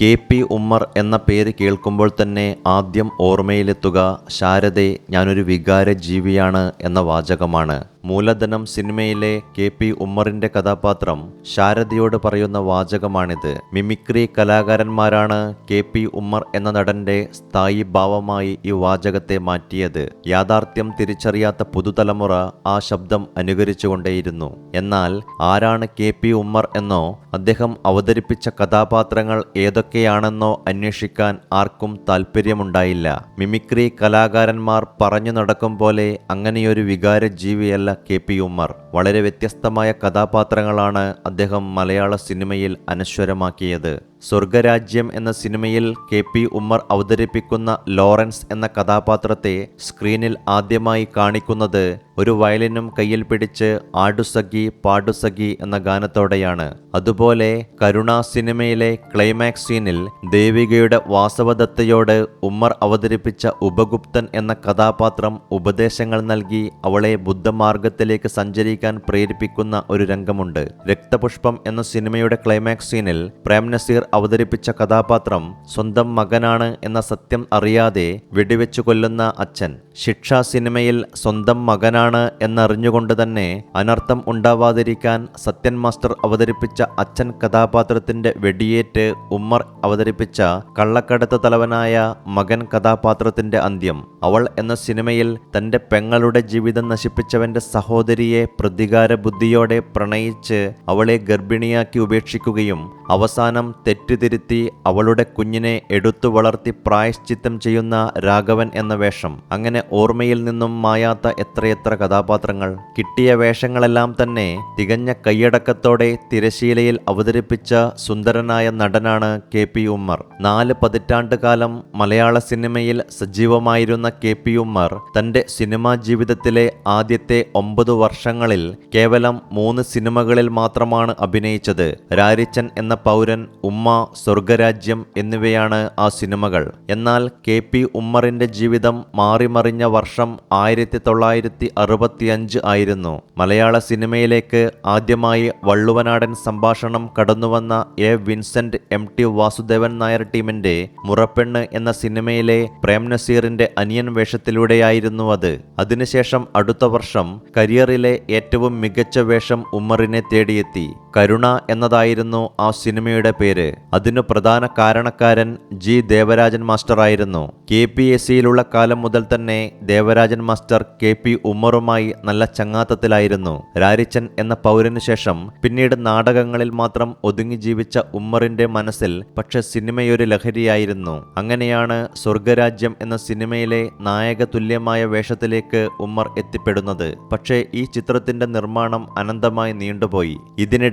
K P Ummer എന്ന പേര് കേൾക്കുമ്പോൾ തന്നെ ആദ്യം ഓർമ്മയിലെത്തുക ശാരദെ ഞാനൊരു വികാര ജീവിയാണ് എന്ന വാചകമാണ്. മൂലധനം സിനിമയിലെ കെ പി ഉമ്മറിന്റെ കഥാപാത്രം ശാരദയോട് പറയുന്ന വാചകമാണിത്. മിമിക്രി കലാകാരന്മാരാണ് കെ പി ഉമ്മർ എന്ന നടന്റെ സ്ഥായി ഭാവമായി ഈ വാചകത്തെ മാറ്റിയത്. യാഥാർത്ഥ്യം തിരിച്ചറിയാത്ത പുതുതലമുറ ആ ശബ്ദം അനുകരിച്ചുകൊണ്ടേയിരുന്നു. എന്നാൽ ആരാണ് കെ പി ഉമ്മർ എന്നോ അദ്ദേഹം അവതരിപ്പിച്ച കഥാപാത്രങ്ങൾ ഏതൊക്കെയാണെന്നോ അന്വേഷിക്കാൻ ആർക്കും താല്പര്യമുണ്ടായില്ല മിമിക്രി കലാകാരന്മാർ പറഞ്ഞു നടക്കും പോലെ അങ്ങനെയൊരു വികാര ജീവിയല്ല കെ പി ഉമ്മർ. വളരെ വ്യത്യസ്തമായ കഥാപാത്രങ്ങളാണ് അദ്ദേഹം മലയാള സിനിമയിൽ അനശ്വരമാക്കിയത്. സ്വർഗരാജ്യം എന്ന സിനിമയിൽ കെ പി ഉമ്മർ അവതരിപ്പിക്കുന്ന ലോറൻസ് എന്ന കഥാപാത്രത്തെ സ്ക്രീനിൽ ആദ്യമായി കാണിക്കുന്നത് ഒരു വയലിനും കയ്യിൽ പിടിച്ച് ആടുസഖി പാടുസഖി എന്ന ഗാനത്തോടെയാണ്. അതുപോലെ കരുണ സിനിമയിലെ ക്ലൈമാക്സ് സീനിൽ ദേവികയുടെ വാസവദത്തയോട് ഉമ്മർ അവതരിപ്പിച്ച ഉപഗുപ്തൻ എന്ന കഥാപാത്രം ഉപദേശങ്ങൾ നൽകി അവളെ ബുദ്ധമാർഗത്തിലേക്ക് സഞ്ചരിക്കാൻ പ്രേരിപ്പിക്കുന്ന ഒരു രംഗമുണ്ട്. രക്തപുഷ്പം എന്ന സിനിമയുടെ ക്ലൈമാക്സ് സീനിൽ പ്രേം നസീർ അവതരിപ്പിച്ച കഥാപാത്രം സ്വന്തം മകനാണ് എന്ന സത്യം അറിയാതെ വെടിവെച്ചു കൊല്ലുന്ന അച്ഛൻ. ശിക്ഷ സിനിമയിൽ സ്വന്തം മകനാണ് എന്നറിഞ്ഞുകൊണ്ട് തന്നെ അനർത്ഥം ഉണ്ടാവാതിരിക്കാൻ സത്യൻ മാസ്റ്റർ അവതരിപ്പിച്ച അച്ഛൻ കഥാപാത്രത്തിന്റെ വെടിയേറ്റ് ഉമ്മർ അവതരിപ്പിച്ച കള്ളക്കടത്ത് തലവനായ മകൻ കഥാപാത്രത്തിന്റെ അന്ത്യം. അവൾ എന്ന സിനിമയിൽ തന്റെ പെങ്ങളുടെ ജീവിതം നശിപ്പിച്ചവന്റെ സഹോദരിയെ പ്രതികാര ബുദ്ധിയോടെ പ്രണയിച്ച് അവളെ ഗർഭിണിയാക്കി ഉപേക്ഷിക്കുകയും അവസാനം തെറ്റുതിരുത്തി അവളുടെ കുഞ്ഞിനെ എടുത്തു വളർത്തി പ്രായശ്ചിത്തം ചെയ്യുന്ന രാഘവൻ എന്ന വേഷം. അങ്ങനെ ഓർമ്മയിൽ നിന്നും മായാത്ത എത്രയെത്ര കഥാപാത്രങ്ങൾ കിട്ടിയ വേഷങ്ങളെല്ലാം തന്നെ തികഞ്ഞ കൈയടക്കത്തോടെ തിരശീലയിൽ അവതരിപ്പിച്ച സുന്ദരനായ നടനാണ് കെ പി ഉമ്മർ. നാല് പതിറ്റാണ്ട് കാലം മലയാള സിനിമയിൽ സജീവമായിരുന്ന കെ പി ഉമ്മർ തന്റെ സിനിമാ ജീവിതത്തിലെ ആദ്യത്തെ ഒമ്പത് വർഷങ്ങളിൽ കേവലം മൂന്ന് സിനിമകളിൽ മാത്രമാണ് അഭിനയിച്ചത്. രാരിച്ചൻ എന്ന പൗരൻ ഉമ്മ സ്വർഗരാജ്യം എന്നിവയാണ് ആ സിനിമകൾ. എന്നാൽ കെ പി ഉമ്മറിന്റെ ജീവിതം മാറിമറിഞ്ഞ വർഷം ആയിരത്തി തൊള്ളായിരത്തി അറുപത്തിയഞ്ച് ആയിരുന്നു. മലയാള സിനിമയിലേക്ക് ആദ്യമായി വള്ളുവനാടൻ സംഭാഷണം കടന്നുവന്ന A. Vincent M. T. Vasudevan Nair ടീമിന്റെ മുറപ്പെണ്ണ് എന്ന സിനിമയിലെ പ്രേം നസീറിന്റെ അനിയൻ വേഷത്തിലൂടെയായിരുന്നു അത്. അതിനുശേഷം അടുത്ത വർഷം കരിയറിലെ ഏറ്റവും മികച്ച വേഷം ഉമ്മറിനെ തേടിയെത്തി. കരുണ എന്നതായിരുന്നു ആ സിനിമയുടെ പേര്. അതിനു പ്രധാന കാരണക്കാരൻ ജി ദേവരാജൻ മാസ്റ്ററായിരുന്നു. കെ പി എസ് സിയിലുള്ള കാലം മുതൽ തന്നെ ദേവരാജൻ മാസ്റ്റർ കെ പി ഉമ്മറുമായി നല്ല ചങ്ങാത്തത്തിലായിരുന്നു. രാരിച്ചൻ എന്ന പൗരനു ശേഷം പിന്നീട് നാടകങ്ങളിൽ മാത്രം ഒതുങ്ങി ജീവിച്ച ഉമ്മറിന്റെ മനസ്സിൽ പക്ഷെ സിനിമയൊരു ലഹരിയായിരുന്നു. അങ്ങനെയാണ് സ്വർഗരാജ്യം എന്ന സിനിമയിലെ നായക തുല്യമായ വേഷത്തിലേക്ക് ഉമ്മർ എത്തിപ്പെടുന്നത്. പക്ഷേ ഈ ചിത്രത്തിന്റെ നിർമ്മാണം അനന്തമായി നീണ്ടുപോയി.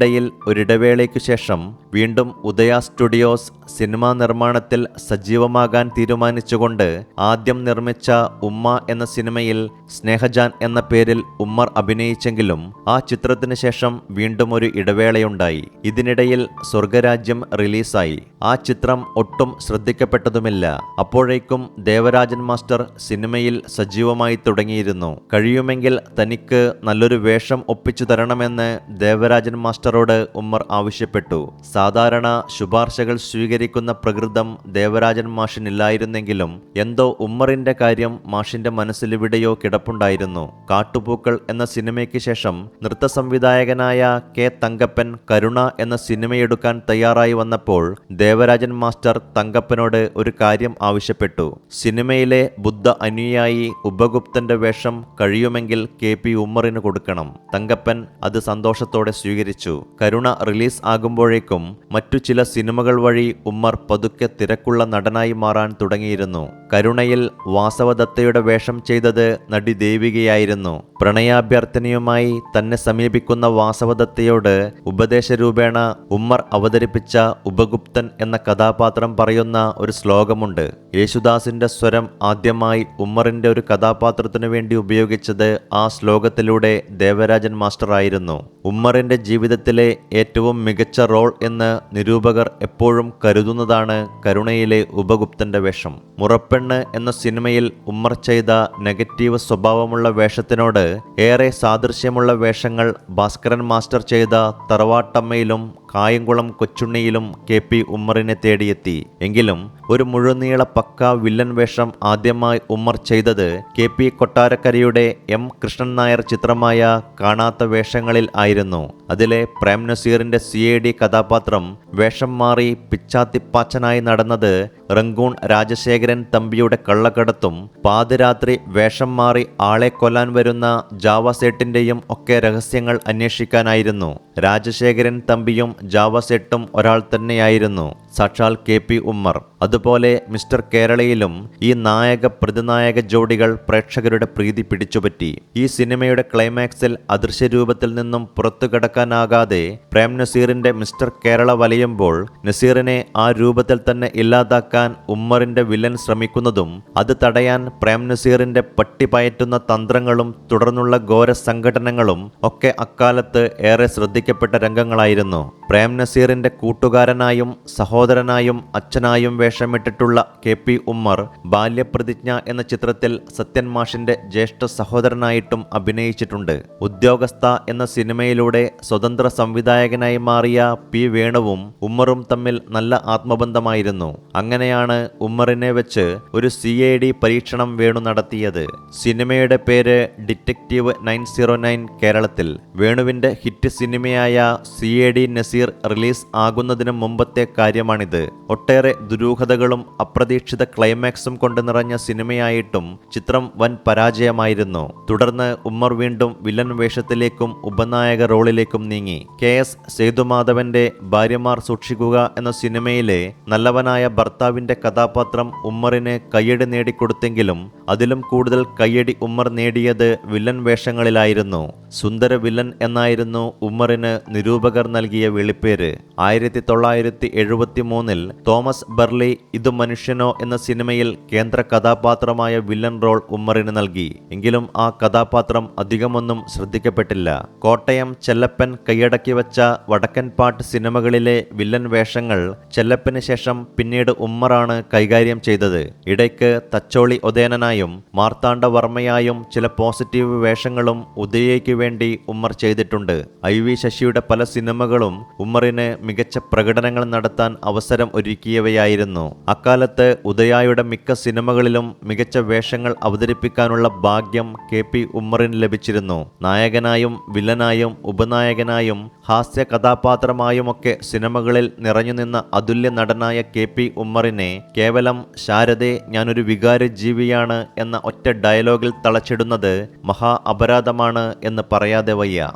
ഇതിനിടയിൽ ഒരിടവേളയ്ക്കു ശേഷം വീണ്ടും ഉദയ സ്റ്റുഡിയോസ് സിനിമാ നിർമ്മാണത്തിൽ സജീവമാകാൻ തീരുമാനിച്ചുകൊണ്ട് ആദ്യം നിർമ്മിച്ച ഉമ്മ എന്ന സിനിമയിൽ സ്നേഹജാൻ എന്ന പേരിൽ ഉമ്മർ അഭിനയിച്ചെങ്കിലും ആ ചിത്രത്തിന് ശേഷം വീണ്ടും ഒരു ഇടവേളയുണ്ടായി. ഇതിനിടയിൽ സ്വർഗരാജ്യം റിലീസായി. ആ ചിത്രം ഒട്ടും ശ്രദ്ധിക്കപ്പെട്ടതുമില്ല. അപ്പോഴേക്കും ദേവരാജൻ മാസ്റ്റർ സിനിമയിൽ സജീവമായി തുടങ്ങിയിരുന്നു. കഴിയുമെങ്കിൽ തനിക്ക് നല്ലൊരു വേഷം ഒപ്പിച്ചു തരണമെന്ന് ദേവരാജൻ മാസ്റ്ററോട് ഉമ്മർ ആവശ്യപ്പെട്ടു. സാധാരണ ശുപാർശകൾ സ്വീകരിക്കുന്ന പ്രകൃതം ദേവരാജൻ മാഷിനില്ലായിരുന്നെങ്കിലും എന്തോ ഉമ്മറിന്റെ കാര്യം മാഷിന്റെ മനസ്സിലിവിടെയോ കിടപ്പുണ്ടായിരുന്നു. കാട്ടുപൂക്കൾ എന്ന സിനിമയ്ക്ക് ശേഷം നൃത്ത സംവിധായകനായ കെ തങ്കപ്പൻ കരുണ എന്ന സിനിമയെടുക്കാൻ തയ്യാറായി വന്നപ്പോൾ ദേവരാജൻ മാസ്റ്റർ തങ്കപ്പനോട് ഒരു കാര്യം ആവശ്യപ്പെട്ടു. സിനിമയിലെ ബുദ്ധ അനുയായി ഉപഗുപ്തന്റെ വേഷം കഴിയുമെങ്കിൽ കെ പി ഉമ്മറിന് കൊടുക്കണം. തങ്കപ്പൻ അത് സന്തോഷത്തോടെ സ്വീകരിച്ചു. കരുണ റിലീസ് ആകുമ്പോഴേക്കും മറ്റു ചില സിനിമകൾ വഴി ഉമ്മർ പതുക്കെ തിരക്കുള്ള നടനായി മാറാൻ തുടങ്ങിയിരുന്നു. കരുണയിൽ വാസവദത്തയുടെ വേഷം ചെയ്തത് നടി ദേവികയായിരുന്നു. പ്രണയാഭ്യർത്ഥനയുമായി തന്നെ സമീപിക്കുന്ന വാസവദത്തയോട് ഉപദേശരൂപേണ ഉമ്മർ അവതരിപ്പിച്ച ഉപഗുപ്തൻ എന്ന കഥാപാത്രം പറയുന്ന ഒരു ശ്ലോകമുണ്ട്. യേശുദാസിന്റെ സ്വരം ആദ്യമായി ഉമ്മറിന്റെ ഒരു കഥാപാത്രത്തിനു വേണ്ടി ഉപയോഗിച്ചത് ആ ശ്ലോകത്തിലൂടെ ദേവരാജൻ മാസ്റ്ററായിരുന്നു. ഉമ്മറിന്റെ ജീവിതത്തിലെ ഏറ്റവും മികച്ച റോൾ എന്ന് നിരൂപകർ എപ്പോഴും കരുതുന്നതാണ് കരുണയിലെ ഉപഗുപ്തന്റെ വേഷം. മുറപ്പെണ്ണ് എന്ന സിനിമയിൽ ഉമ്മർ ചെയ്ത നെഗറ്റീവ് സ്വഭാവമുള്ള വേഷത്തിനോട് ഏറെ സാദൃശ്യമുള്ള വേഷങ്ങൾ ഭാസ്കരൻ മാസ്റ്റർ ചെയ്ത തറവാട്ടമ്മയിലും കായംകുളം കൊച്ചുണ്ണിയിലും കെ പി ഉമ്മറിനെ തേടിയെത്തി. എങ്കിലും ഒരു മുഴുനീള പക്ക വില്ലൻ വേഷം ആദ്യമായി ഉമ്മർ ചെയ്തത് കെ പി കൊട്ടാരക്കരയുടെ എം കൃഷ്ണൻ നായർ ചിത്രമായ കാണാത്ത വേഷങ്ങളിൽ ആയിരുന്നു. അതിലെ പ്രേം നസീറിന്റെ സി എ ഡി കഥാപാത്രം വേഷം മാറി പിച്ചാത്തിപ്പാച്ചനായി നടന്നത് റങ്കൂൺ രാജശേഖരൻ തമ്പിയുടെ കള്ളക്കടത്തും പാതിരാത്രി വേഷം മാറി ആളെ കൊല്ലാൻ വരുന്ന ജാവസേട്ടിന്റെയും ഒക്കെ രഹസ്യങ്ങൾ അന്വേഷിക്കാനായിരുന്നു. രാജശേഖരൻ തമ്പിയും ജാവസേട്ടും ഒരാൾ തന്നെയായിരുന്നു സാക്ഷാൽ കെ പി ഉമ്മർ. അതുപോലെ മിസ്റ്റർ കേരളയിലും ഈ നായക പ്രതിനായക ജോഡികൾ പ്രേക്ഷകരുടെ പ്രീതി പിടിച്ചുപറ്റി. ഈ സിനിമയുടെ ക്ലൈമാക്സിൽ അദൃശ്യരൂപത്തിൽ നിന്നും പുറത്തു കടക്കാനാകാതെ പ്രേം നസീറിന്റെ മിസ്റ്റർ കേരള വലയുമ്പോൾ നസീറിനെ ആ രൂപത്തിൽ തന്നെ ഇല്ലാതാക്കാൻ ഉമ്മറിന്റെ വില്ലൻ ശ്രമിക്കുന്നതും അത് തടയാൻ പ്രേം നസീറിന്റെ പട്ടി പയറ്റുന്ന തന്ത്രങ്ങളും തുടർന്നുള്ള ഘോര സംഘടനകളും ഒക്കെ അക്കാലത്ത് ഏറെ ശ്രദ്ധിക്കപ്പെട്ട രംഗങ്ങളായിരുന്നു. പ്രേം നസീറിന്റെ കൂട്ടുകാരനായും സഹോദരനായും അച്ഛനായും വേഷമിട്ടിട്ടുള്ള കെ പി ഉമ്മർ ബാല്യപ്രതിജ്ഞ എന്ന ചിത്രത്തിൽ സത്യൻ മാഷിന്റെ ജ്യേഷ്ഠ സഹോദരനായിട്ടും അഭിനയിച്ചിട്ടുണ്ട്. ഉദ്യോഗസ്ഥ എന്ന സിനിമയിലൂടെ സ്വതന്ത്ര സംവിധായകനായി മാറിയ പി വേണുവും ഉമ്മറും തമ്മിൽ നല്ല ആത്മബന്ധമായിരുന്നു. അങ്ങനെയാണ് ഉമ്മറിനെ വെച്ച് ഒരു സി എ ഡി പരീക്ഷണം വേണു നടത്തിയത്. സിനിമയുടെ പേര് ഡിറ്റക്റ്റീവ് നയൻ സീറോ നയൻ കേരളത്തിൽ. വേണുവിന്റെ hit സിനിമയായ C A D Nazir release ആകുന്നതിന് മുമ്പത്തെ കാര്യമാണിത്. ഒട്ടേറെ ദുരൂഹതകളും അപ്രതീക്ഷിത ക്ലൈമാക്സും കൊണ്ട് നിറഞ്ഞ സിനിമയായിട്ടും ചിത്രം വൻ പരാജയമായിരുന്നു. തുടർന്ന് ഉമ്മർ വീണ്ടും വില്ലൻ വേഷത്തിലേക്കും ഉപനായക റോളിലേക്കും നീങ്ങി. കെ എസ് സേതുമാധവന്റെ ഭാര്യമാർ സൂക്ഷിക്കുക എന്ന സിനിമയിലെ നല്ലവനായ ഭർത്താവിന്റെ കഥാപാത്രം ഉമ്മറിന് കയ്യടി നേടിക്കൊടുത്തെങ്കിലും അതിലും കൂടുതൽ കയ്യടി ഉമ്മർ നേടിയത് വില്ലൻ വേഷങ്ങളിലായിരുന്നു. സുന്ദര വില്ലൻ എന്നായിരുന്നു ഉമ്മറിന് നിരൂപകർ നൽകിയ വിളിപ്പേര്. ആയിരത്തി തൊള്ളായിരത്തി എഴുപത്തി മൂന്നിൽ തോമസ് ബർലി ഇത് മനുഷ്യനോ എന്ന സിനിമയിൽ കേന്ദ്ര കഥാപാത്രമായ വില്ലൻ റോൾ ഉമ്മറിന് നൽകി. എങ്കിലും ആ കഥാപാത്രം അധികമൊന്നും ശ്രദ്ധിക്കപ്പെട്ടില്ല. കോട്ടയം ചെല്ലപ്പൻ കൈയടക്കി വച്ച വടക്കൻ പാട്ട് സിനിമകളിലെ വില്ലൻ വേഷങ്ങൾ ചെല്ലപ്പന് ശേഷം പിന്നീട് ഉമ്മറാണ് കൈകാര്യം ചെയ്തത്. ഇടയ്ക്ക് തച്ചോളി ഒതേനനായും മാർത്താണ്ഡവർമ്മയായും ചില പോസിറ്റീവ് വേഷങ്ങളും ഉദയയ്ക്ക് വേണ്ടി ഉമ്മർ ചെയ്തിട്ടുണ്ട്. ഐ വി ശശിയുടെ പല സിനിമകളും ഉമ്മറിന് മികച്ച പ്രകടനങ്ങൾ നടത്താൻ അവസരം ഒരുക്കിയവയായിരുന്നു. അക്കാലത്ത് ഉദയായുടെ മിക്ക സിനിമകളിലും മികച്ച വേഷങ്ങൾ അവതരിപ്പിക്കാനുള്ള ഭാഗ്യം കെ പി ഉമ്മറിന് ലഭിച്ചിരുന്നു. നായകനായും വില്ലനായും ഉപനായകനായും ഹാസ്യ കഥാപാത്രമായുമൊക്കെ സിനിമകളിൽ നിറഞ്ഞുനിന്ന അതുല്യ നടനായ കെ പി ഉമ്മറിനെ കേവലം ശാരദെ ഞാനൊരു വികാര ജീവിയാണ് എന്ന ഒറ്റ ഡയലോഗിൽ തളച്ചിടുന്നത് മഹാ അപരാധമാണ് എന്ന് പറയാതെ വയ്യ.